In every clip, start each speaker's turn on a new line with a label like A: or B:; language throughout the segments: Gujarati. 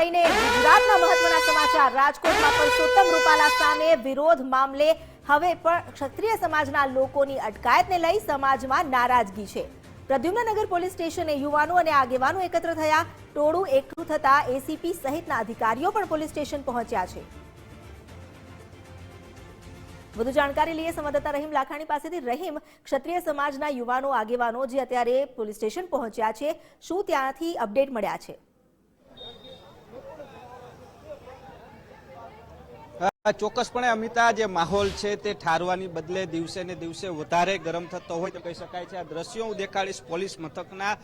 A: લઈને ગુજરાતના મહત્વના સમાચાર. રાજકોટમાં પરસોત્તમ રૂપાલા સામે વિરોધ મામલે હવે પણ ક્ષત્રિય સમાજના લોકોની અટકાયતને લઈ સમાજમાં નારાજગી છે. પ્રદ્યુમ્નનગર પોલીસ સ્ટેશને યુવાનો અને આગેવાનો એકત્ર થયા. ટોળું એકઠું થતા એસીપી સહિતના અધિકારીઓ પણ પોલીસ સ્ટેશન પહોંચ્યા છે. વધુ જાણકારી લઈએ સંવાદદાતા રહીમ લાખાણી પાસેથી. રહીમ, ક્ષત્રિય સમાજના યુવાનો, આગેવાનો જે અત્યારે પોલીસ સ્ટેશન પહોંચ્યા છે, શું ત્યાંથી અપડેટ મળ્યા છે?
B: ચોક્કસપણે અમિતા જે માહોલ છે તે ઠારવાની બદલે દિવસે ને દિવસે વધારે ગરમ થતો હોય તો કહી શકાય છે. આ દ્રશ્યો હું દેખાડીશ પોલીસ મથકના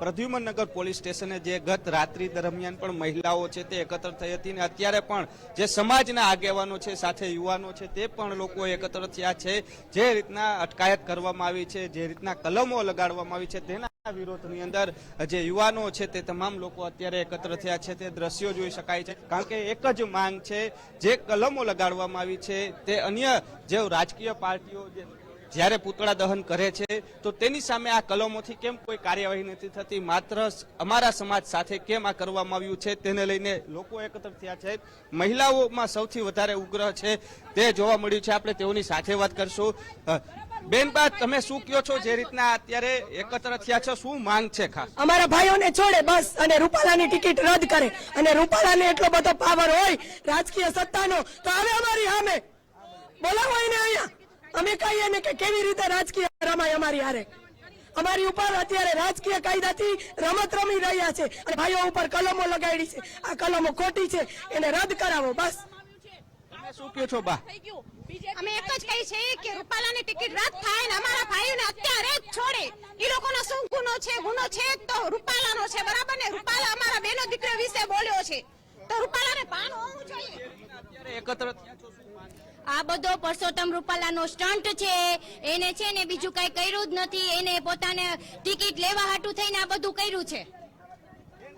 B: પ્રદ્યુમનગર પોલીસ સ્ટેશને જે ગત રાત્રિ દરમિયાન પણ મહિલાઓ છે તે એકત્ર થઈ હતી અને અત્યારે પણ જે સમાજના આગેવાનો છે, સાથે યુવાનો છે તે પણ લોકો એકત્ર થયા છે. જે રીતના અટકાયત કરવામાં આવી છે, જે રીતના કલમો લગાડવામાં આવી છે, તેના વિરોધની અંદર જે યુવાનો છે તે તમામ લોકો અત્યારે એકત્ર થયા છે, તે દ્રશ્યો જોઈ શકાય છે. કારણ કે એક જ માંગ છે, જે કલમો લગાડવામાં આવી છે, તે અન્ય જે રાજકીય પાર્ટીઓ જે જ્યારે પૂતળા દહન કરે છે, તો તેની સામે આ કલમોથી કેમ કોઈ કાર્યવાહી નથી થતી? માત્ર અમારા સમાજ સાથે કેમ આ કરવામાં આવ્યું છે, તેને લઈને લોકો એકત્ર થયા છે. મહિલાઓમાં સૌથી વધારે ઉગ્રહ છે, તે જોવા મળ્યું છે. આપણે તેઓની સાથે વાત કરશું. બેનબા તમે શું કયો છો? જે રીતના અત્યારે એકત્ર થયા છો, શું માંગ છે ખાસ?
C: અમારા ભાઈઓને છોડે બસ અને રૂપાલાની ટિકિટ રદ કરે. અને રૂપાલાને એટલો બધો પાવર હોય, રાજકીય સત્તાનો, તો આવે અમારી સામે. બોલાવો એને અહીંયા. અમે કહીએ ને કે કેવી રીતે રાજકીય રમાય અમારી હારે. અમારી ઉપર અત્યારે રાજકીય કાયદાથી રમત રમી રહ્યા છે. અને ભાઈઓ ઉપર કલમો લગાડી છે. આ કલમો ખોટી છે. એને રદ કરાવો, બસ.
B: શું કહો છો બા?
D: અમે એક જ કહી છે કે રૂપાલાની ટિકિટ રદ થાય ને અમારા ભાઈઓને અત્યારે જ છોડે. એ લોકોનો શું ગુનો છે? ગુનો છે તો રૂપાલાનો છે બરાબર ને? રૂપાલા અમારા બેનો દીકરા વિશે બોલ્યો છે. તો રૂપાલાને ભાન હોવું જોઈએ.
B: અત્યારે એકત્ર
E: આ બધો પરસોત્તમ રૂપાલાનો સ્ટન્ટ છે. એને છે ને બીજું કઈ કર્યું જ નથી. એને પોતાને ટિકિટ લેવા હાટું થઈને આ બધું કર્યું છે.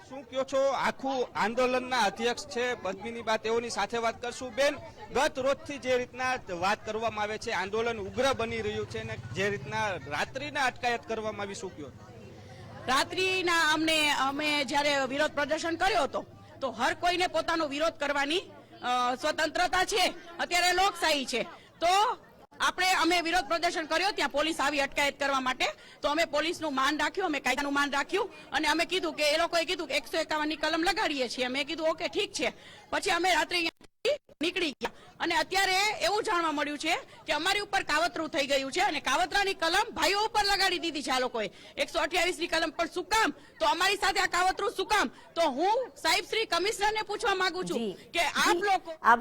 B: શું કયો છો? આખું આંદોલનના અધ્યક્ષ છે, પદ્મિની બા, તેઓની સાથે વાત કરશું. બેન, ગત રોજથી જે રીતના વાત કરવામાં આવે છે, આંદોલન ઉગ્ર બની રહ્યું છે ને જે રીતના રાત્રિના અટકાયત કરવામાં આવી, શું કયો
F: રાત્રિના અમને, અમે જ્યારે વિરોધ પ્રદર્શન કર્યો હતો, તો હર કોઈને પોતાનો વિરોધ કરવાની સ્વતંત્રતા છે. અત્યારે લોકશાહી છે. તો આપણે અમે વિરોધ પ્રદર્શન કર્યો ત્યાં પોલીસ આવી અટકાયત કરવા માટે. તો અમે પોલીસનું માન રાખ્યું અમે કાયદાનું માન રાખ્યું અને અમે કીધું કે એ લોકોએ કીધું કે એકસો એકાવનની કલમ લગાડીએ છીએ. અમે કીધું ઓકે ઠીક છે. પછી અમે રાત્રે નીકળી ગયા. અને અત્યારે એવું જાણવા મળ્યું છે કે અમારી ઉપર કાવતરું થઈ ગયું છે અને કાવતરાની કલમ ભાઈઓ ઉપર લગાડી દીધી છે આ લોકોએ. એકસો અઠ્યાવીસની કલમ પણ શું કામ? તો અમારી સાથે આ કાવતરું શું કામ? તો હું સાહેબ શ્રી કમિશનરને પૂછવા માંગુ છું કે આપ લોકો